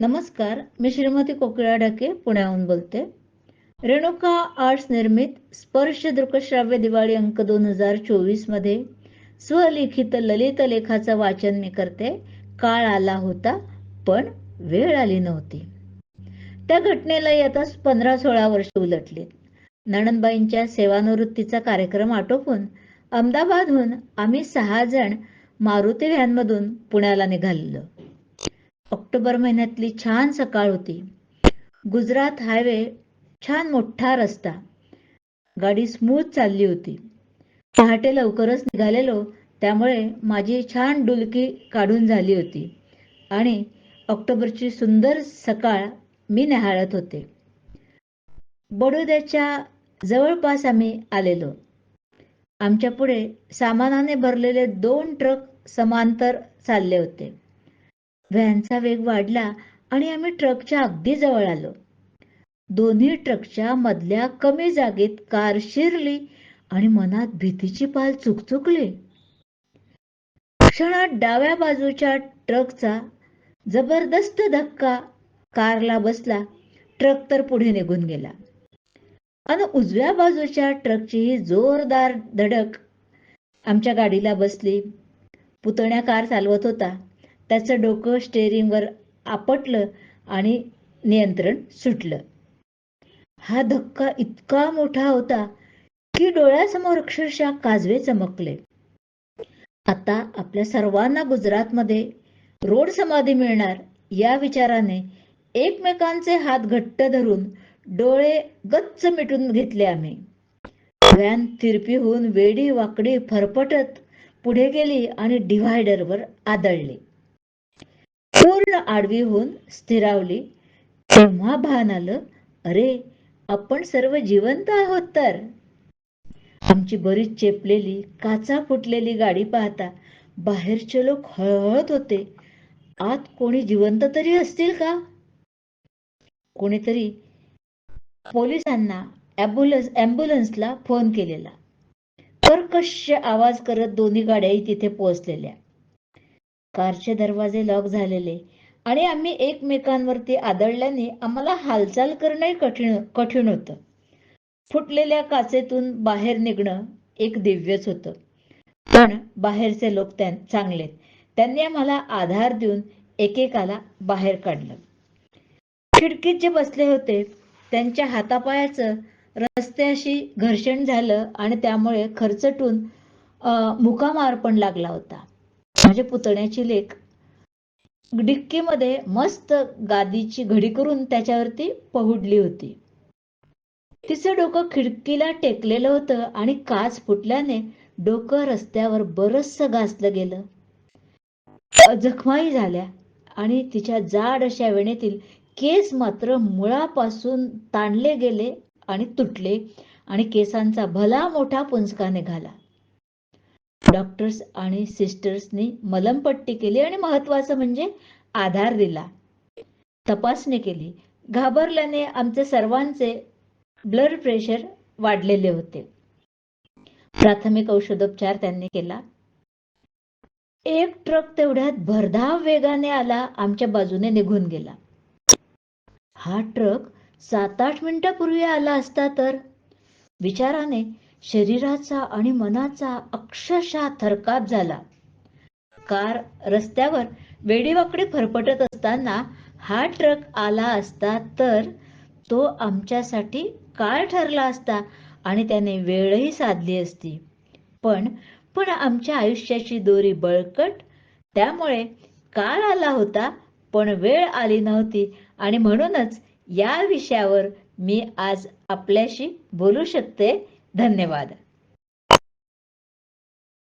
नमस्कार मी श्रीमती कोकिळा ढाके पुण्याहून बोलते. रेणुका आर्ट्स निर्मित स्पर्श दृकश्राव्य दिवाळी अंक दोन हजार चोवीसमध्ये स्वलिखित ललित लेखाचं वाचन मी करते. काळ आला होता पण वेळ आली नव्हती. त्या घटनेला आता पंधरा सोळा वर्ष उलटलीत नणनबाईंच्या सेवानिवृत्तीचा कार्यक्रम आटोपून अहमदाबादहून आम्ही सहा जण मारुती व्हॅनमधून पुण्याला निघालेलो. ऑक्टोबर महिन्यातली छान सकाळ होती. गुजरात हायवे छान मोठा रस्ता. गाडी स्मूथ चालली होती. पहाटे लवकरच निघालेलो त्यामुळे माझी छान डुलकी काढून झाली होती आणि ऑक्टोबरची सुंदर सकाळ मी निहाळत होते. बडोद्याच्या जवळपास आम्ही आलेलो. आमच्या पुढे सामानाने भरलेले दोन ट्रक समांतर चालले होते. व्हॅनचा वेग वाढला आणि आम्ही ट्रकच्या अगदी जवळ आलो. दोन्ही ट्रकच्या मधल्या कमी जागेत कार शिरली आणि मनात भीतीची पाल चुकचुकली. क्षणात डाव्या बाजूच्या ट्रकचा जबरदस्त धक्का कारला बसला. ट्रक तर पुढे निघून गेला. आणि उजव्या बाजूच्या ट्रकची ही जोरदार धडक आमच्या गाडीला बसली. पुतण्या कार चालवत होता. त्याचं डोकं स्टेअरिंगवर आपटलं आणि नियंत्रण सुटलं. हा धक्का इतका मोठा होता की डोळ्यासमोर अक्षरशः काजवे चमकले. आता आपल्या सर्वांना गुजरातमध्ये रोड समाधी मिळणार या विचाराने एकमेकांचे हात घट्ट धरून डोळे गच्च मिटून घेतले आम्ही. व्हॅन तिरपी होऊन वेडी वाकडी फरफटत पुढे गेली आणि डिव्हायडरवर आदळली. पूर्ण आडवी होऊन स्थिरावली. तेव्हा भान आलं अरे आपण सर्व जिवंत आहोत तर. आमची बरीच चेपलेली काचा फुटलेली गाडी पाहता बाहेरचे लोक हळहळत होते. आत कोणी जिवंत तरी असतील का? कोणीतरी पोलिसांना ॲम्ब्युलन्स ॲम्ब्युलन्सला फोन केलेला. कर्कश आवाज करत दोन्ही गाड्याही तिथे पोहोचलेल्या. कारचे दरवाजे लॉक झालेले. आणि आम्ही एकमेकांवरती आदळल्याने आम्हाला हालचाल करणंही कठीण कठीण होतं. फुटलेल्या काचेतून बाहेर निघणं एक दिव्यच होतं. पण बाहेरचे लोक चांगले चांगलेत. त्यांनी आम्हाला आधार देऊन एकेकाला बाहेर काढलं. खिडकीत जे बसले होते त्यांच्या हातापायाचं रस्त्याशी घर्षण झालं आणि त्यामुळे खरचटून मुकामार पण लागला होता. माझ्या पुतण्याची लेख डिक्कीमध्ये मस्त गादीची घडी करून त्याच्यावरती पहुडली होती. तिचं डोकं खिडकीला टेकलेलं होतं आणि काच फुटल्याने डोकं रस्त्यावर बरस घासलं गेलं. जखमाही झाल्या आणि तिच्या जाड अशा वेणेतील केस मात्र मुळापासून ताणले गेले आणि तुटले आणि केसांचा भला मोठा पुंजका निघाला. डॉक्टर्स आणि सिस्टर्सनी मलमपट्टी केली आणि महत्वाचं म्हणजे आधार दिला. तपासणी केली. घाबरल्याने आमचे सर्वांचे ब्लड प्रेशर वाढलेले होते. प्राथमिक औषधोपचार त्यांनी केला. एक ट्रक तेवढ्यात भरधाव वेगाने आला आमच्या बाजूने निघून गेला. हा ट्रक सात आठ मिनिटापूर्वी आला असता तर विचाराने शरीराचा आणि मनाचा अक्षरशः थरकाप झाला. कार रस्त्यावर वेडीवाकडी फरफटत असताना हा ट्रक आला असता तर तो आमच्यासाठी काळ ठरला असता आणि त्याने वेळही साधली असती. पण पण आमच्या आयुष्याची दोरी बळकट त्यामुळे काळ आला होता पण वेळ आली नव्हती आणि म्हणूनच या विषयावर मी आज आपल्याशी बोलू शकते धन्यवाद.